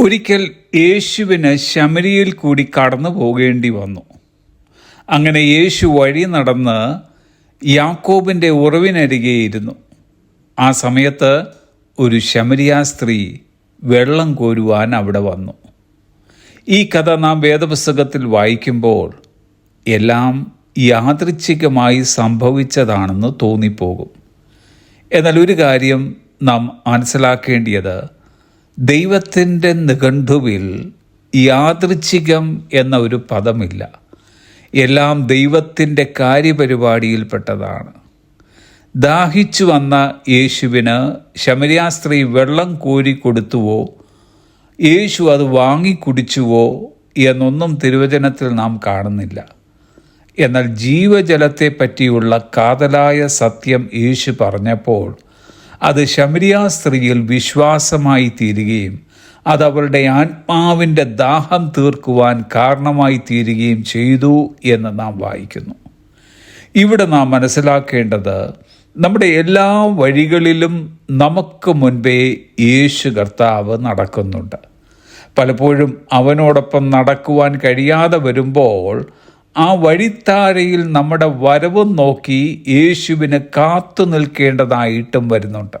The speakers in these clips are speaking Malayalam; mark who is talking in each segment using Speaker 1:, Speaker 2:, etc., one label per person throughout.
Speaker 1: ഒരിക്കൽ യേശുവിന് ശമരിയിൽ കൂടി കടന്നു പോകേണ്ടി വന്നു. അങ്ങനെ യേശു വഴി നടന്ന് യാക്കോബിന്റെ ഉറവിനരികെയിരുന്നു ആ സമയത്ത് ഒരു ശമരിയ സ്ത്രീ വെള്ളം കോരുവാൻ അവിടെ വന്നു. ഈ കഥ നാം വേദപുസ്തകത്തിൽ വായിക്കുമ്പോൾ എല്ലാം യാദൃച്ഛികമായി സംഭവിച്ചതാണെന്ന് തോന്നിപ്പോകും. എന്നാൽ ഒരു കാര്യം നാം മനസ്സിലാക്കേണ്ടിയത് ദൈവത്തിന്റെ നിഘണ്ടുവിൽ യാദൃച്ഛികം എന്ന ഒരു പദമില്ല. എല്ലാം ദൈവത്തിന്റെ കാര്യപരിപാടിയിൽപ്പെട്ടതാണ്. ദാഹിച്ചു വന്ന യേശുവിന് ശമരിയാസ്ത്രീ വെള്ളം കോരി കൊടുത്തുവോ യേശു അത് വാങ്ങിക്കുടിച്ചുവോ എന്നൊന്നും തിരുവചനത്തിൽ നാം കാണുന്നില്ല. എന്നാൽ ജീവജലത്തെ പറ്റിയുള്ള കാതലായ സത്യം യേശു പറഞ്ഞപ്പോൾ അത് ശമരിയാ സ്ത്രീയിൽ വിശ്വാസമായി തീരുകയും അത് അവരുടെ ആത്മാവിന്റെ ദാഹം തീർക്കുവാൻ കാരണമായി തീരുകയും ചെയ്തു എന്ന് നാം വായിക്കുന്നു. ഇവിടെ നാം മനസ്സിലാക്കേണ്ടത് നമ്മുടെ എല്ലാ വഴികളിലും നമുക്ക് മുൻപേ യേശു കർത്താവ് നടക്കുന്നുണ്ട്. പലപ്പോഴും അവനോടൊപ്പം നടക്കുവാൻ കഴിയാതെ വരുമ്പോൾ ആ വഴിത്താരയിൽ നമ്മുടെ വരവും നോക്കി യേശുവിന് കാത്തു നിൽക്കേണ്ടതായിട്ടും വരുന്നുണ്ട്.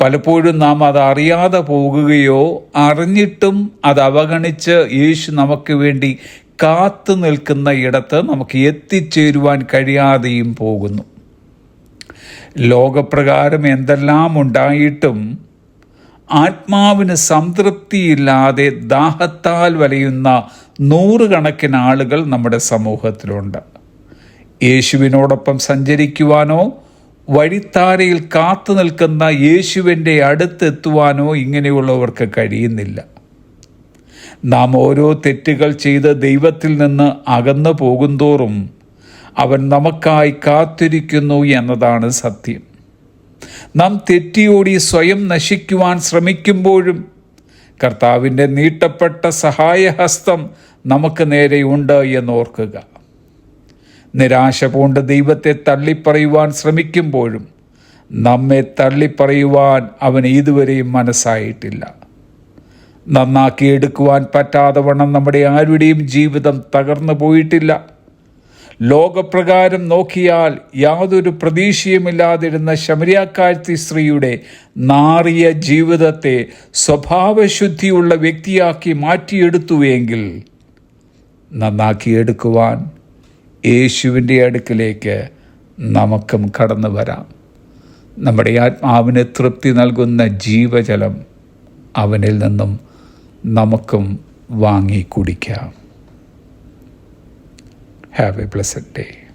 Speaker 1: പലപ്പോഴും നാം അത് അറിയാതെ പോകുകയോ അറിഞ്ഞിട്ടും അത് അവഗണിച്ച് യേശു നമുക്ക് വേണ്ടി കാത്തു നിൽക്കുന്ന ഇടത്ത് നമുക്ക് എത്തിച്ചേരുവാൻ കഴിയാതെയും പോകുന്നു. ലോകപ്രകാരം എന്തെല്ലാം ഉണ്ടായിട്ടും ആത്മാവിന് സംതൃപ്തിയില്ലാതെ ദാഹത്താൽ വലയുന്ന നൂറുകണക്കിന് ആളുകൾ നമ്മുടെ സമൂഹത്തിലുണ്ട്. യേശുവിനോടൊപ്പം സഞ്ചരിക്കുവാനോ വഴിത്താരയിൽ കാത്തു നിൽക്കുന്ന യേശുവിന്റെ അടുത്തെത്തുവാനോ ഇങ്ങനെയുള്ളവർക്ക് കഴിയുന്നില്ല. നാം ഓരോ തെറ്റുകൾ ചെയ്ത് ദൈവത്തിൽ നിന്ന് അകന്നു പോകുന്തോറും അവൻ നമുക്കായി കാത്തിരിക്കുന്നു എന്നതാണ് സത്യം. നാം തെറ്റിയോടി സ്വയം നശിക്കുവാൻ ശ്രമിക്കുമ്പോഴും കർത്താവിന്റെ നീട്ടപ്പെട്ട സഹായഹസ്തം നമുക്ക് നേരെയുണ്ട് എന്നോർക്കുക. നിരാശ പൂണ്ട് ദൈവത്തെ തള്ളിപ്പറയുവാൻ ശ്രമിക്കുമ്പോഴും നമ്മെ തള്ളിപ്പറയുവാൻ അവൻ ഇതുവരെയും മനസ്സായിട്ടില്ല. നന്നാക്കിയെടുക്കുവാൻ പറ്റാതെ വണ്ണം നമ്മുടെ ആരുടെയും ജീവിതം തകർന്നു പോയിട്ടില്ല. ലോകപ്രകാരം നോക്കിയാൽ യാതൊരു പ്രതീക്ഷയുമില്ലാതിരുന്ന ശമരിയാക്കാഴ്ത്തി സ്ത്രീയുടെ നാറിയ ജീവിതത്തെ സ്വഭാവശുദ്ധിയുള്ള വ്യക്തിയാക്കി മാറ്റിയെടുത്തുവെങ്കിൽ നന്നാക്കിയെടുക്കുവാൻ യേശുവിന്റെ അടുക്കിലേക്ക് നമുക്കും കടന്നു വരാം. നമ്മുടെ ആത്മാവിന് തൃപ്തി നൽകുന്ന ജീവജലം അവനിൽ നിന്നും നമുക്കും വാങ്ങി കുടിക്കാം Have a blessed day.